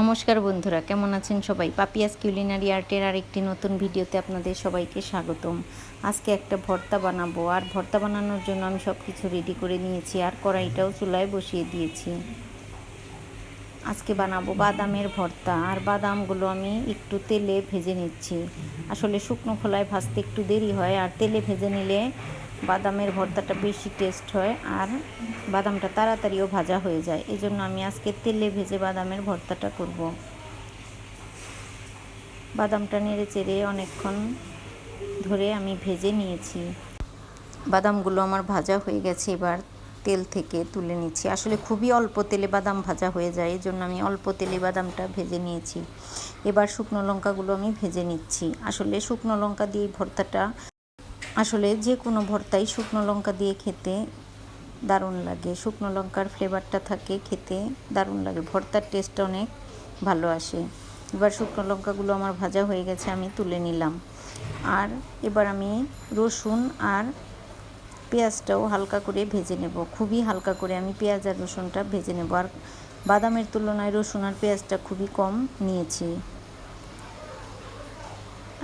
নমস্কার বন্ধুরা, কেমন আছেন সবাই? পাপিয়াস কিউলিনারি আর্টের আরেকটি নতুন ভিডিওতে আপনাদের সবাইকে স্বাগতম। আজকে একটা ভর্তা বানাবো, আর ভর্তা বানানোর জন্য আমি সব কিছু রেডি করে নিয়েছি, আর কড়াইটাও চুলায় বসিয়ে দিয়েছি। আজকে বানাবো বাদামের ভর্তা, আর বাদামগুলো আমি একটু তেলে ভেজে নিচ্ছি। আসলে শুকনো খোলায় ভাজতে একটু দেরি হয়, আর তেলে ভেজে নিলে বাদামের ভর্তাটা বেশি টেস্ট হয় আর বাদামটা তাড়াতাড়িও ভাজা হয়ে যায়। এই জন্য আমি আজকে তেলে ভেজে বাদামের ভর্তাটা করব। বাদামটা নেড়ে চেড়ে অনেকক্ষণ ধরে আমি ভেজে নিয়েছি। বাদামগুলো আমার ভাজা হয়ে গেছে, এবার তেল থেকে তুলে নিচ্ছি। আসলে খুবই অল্প তেলে বাদাম ভাজা হয়ে যায় এই জন্য আমি অল্প তেলে বাদামটা ভেজে নিয়েছি। এবার শুকনো লঙ্কাগুলো আমি ভেজে নিচ্ছি। আসলে শুকনো লঙ্কা দিয়ে ভর্তাটা আসলে যে কোনো ভর্তাই শুকনো লঙ্কা দিয়ে খেতে দারুণ লাগে। শুকনো লঙ্কার ফ্লেভারটা থাকে খেতে দারুণ লাগে। ভর্তার টেস্ট অনেক ভালো আসে। এবার শুকনো লঙ্কাগুলো আমার ভাজা হয়ে গেছে, আমি তুলে নিলাম। আর এবার আমি রসুন আর পেঁয়াজটাও হালকা করে ভেজে নেব। খুবই হালকা করে আমি পেঁয়াজ আর রসুনটা ভেজে নেব। আর বাদামের তুলনায় রসুন আর পেঁয়াজটা খুবই কম নিয়েছি।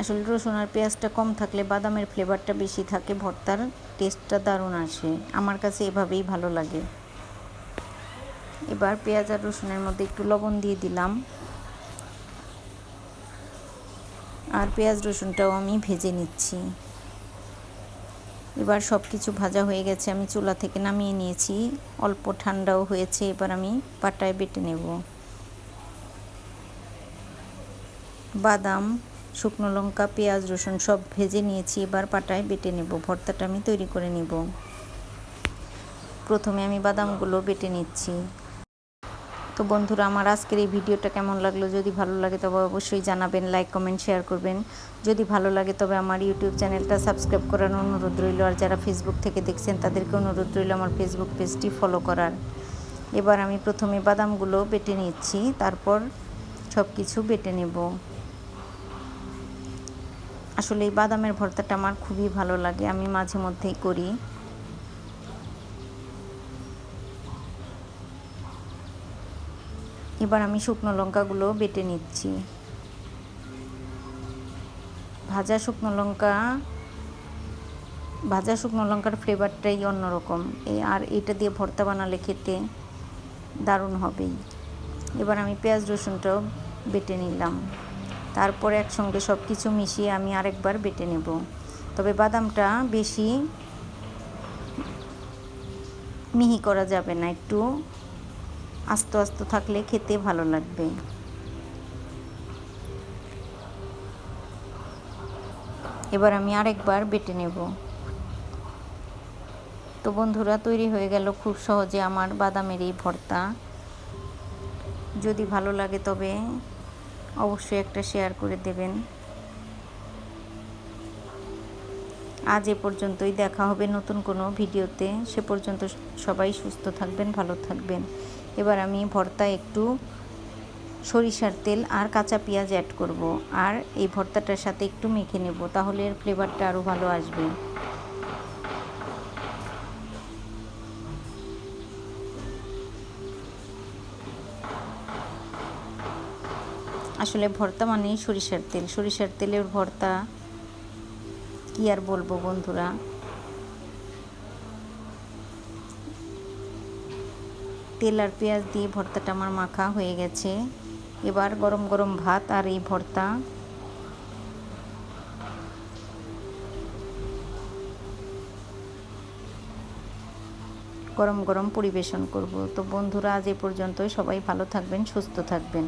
আসলে রসুন আর পেঁয়াজটা কম থাকলে বাদামের ফ্লেভারটা বেশি থাকে, ভর্তার টেস্টটা দারুণ আসে। আমার কাছে এভাবেই ভালো লাগে। এবার পেঁয়াজ আর রসুনের মধ্যে একটু লবণ দিয়ে দিলাম। আর পেঁয়াজ রসুনটাও আমি ভেজে নিচ্ছি। এবার সব কিছু ভাজা হয়ে গেছে, আমি চুলা থেকে নামিয়ে নিয়েছি। অল্প ঠান্ডাও হয়েছে, এবার আমি পাটায় বেটে নেব। বাদাম শুকনো লঙ্কা, পেঁয়াজ, রসুন সব ভেজে নিয়েছি, এবার পাটায় বেটে নেব। ভর্তাটা আমি তৈরি করে নিব। প্রথমে আমি বাদামগুলো বেটে নিচ্ছি। তো বন্ধুরা, আমার আজকের এই ভিডিওটা কেমন লাগল? যদি ভালো লাগে, তবে অবশ্যই জানাবেন লাইক কমেন্ট শেয়ার করবেন। যদি ভালো লাগে, তবে আমার ইউটিউব চ্যানেলটা সাবস্ক্রাইব করার অনুরোধ রইল। আর যারা ফেসবুক থেকে দেখছেন, তাদেরকে অনুরোধ রইল আমার ফেসবুক পেজটি ফলো করার। এবার আমি প্রথমে বাদামগুলো বেটে নিচ্ছি, তারপর সব কিছু বেটে নেব। আসলে এই বাদামের ভর্তাটা আমার খুবই ভালো লাগে, আমি মাঝে মধ্যেই করি। এবার আমি শুকনো লঙ্কাগুলো বেটে নিচ্ছি। ভাজা শুকনো লঙ্কা, ভাজা শুকনো লঙ্কার ফ্লেভারটাই অন্যরকম। আর এটা দিয়ে ভর্তা বানালে খেতে দারুণ হবেই। এবার আমি পেঁয়াজ রসুনটাও বেটে নিলাম। তারপর একসঙ্গে সব কিছু মিশিয়ে আমি আরেকবার বেটে নেব। তবে বাদামটা বেশি মিহি করা যাবে না, একটু আস্তে আস্তে থাকলে খেতে ভালো লাগবে। এবার আমি আরেকবার বেটে নেব। তো বন্ধুরা, তৈরি হয়ে গেল খুব সহজে আমার বাদামের এই ভর্তা। যদি ভালো লাগে তবে অবশ্যই একটা শেয়ার করে দেবেন। আজ এ পর্যন্তই দেখা হবে নতুন কোনো ভিডিওতে। সে পর্যন্ত সবাই সুস্থ থাকবেন, ভালো থাকবেন। এবার আমি ভর্তা একটু সরিষার তেল আর কাঁচা পেঁয়াজ অ্যাড করব। আর এই ভর্তাটার সাথে একটু মেখে নেব, তাহলে এর ফ্লেভারটা আরও ভালো আসবে। আসলে ভর্তা মানেই সরিষার তেল। সরিষার তেলের ভর্তা কি আর বলব বন্ধুরা? তেল আর পেঁয়াজ দিয়ে ভর্তাটা আমার মাখা হয়ে গেছে। এবার গরম গরম ভাত আর এই ভর্তা। গরম গরম পরিবেশন করব। তো বন্ধুরা, আজ এ পর্যন্তই। সবাই ভালো থাকবেন, সুস্থ থাকবেন।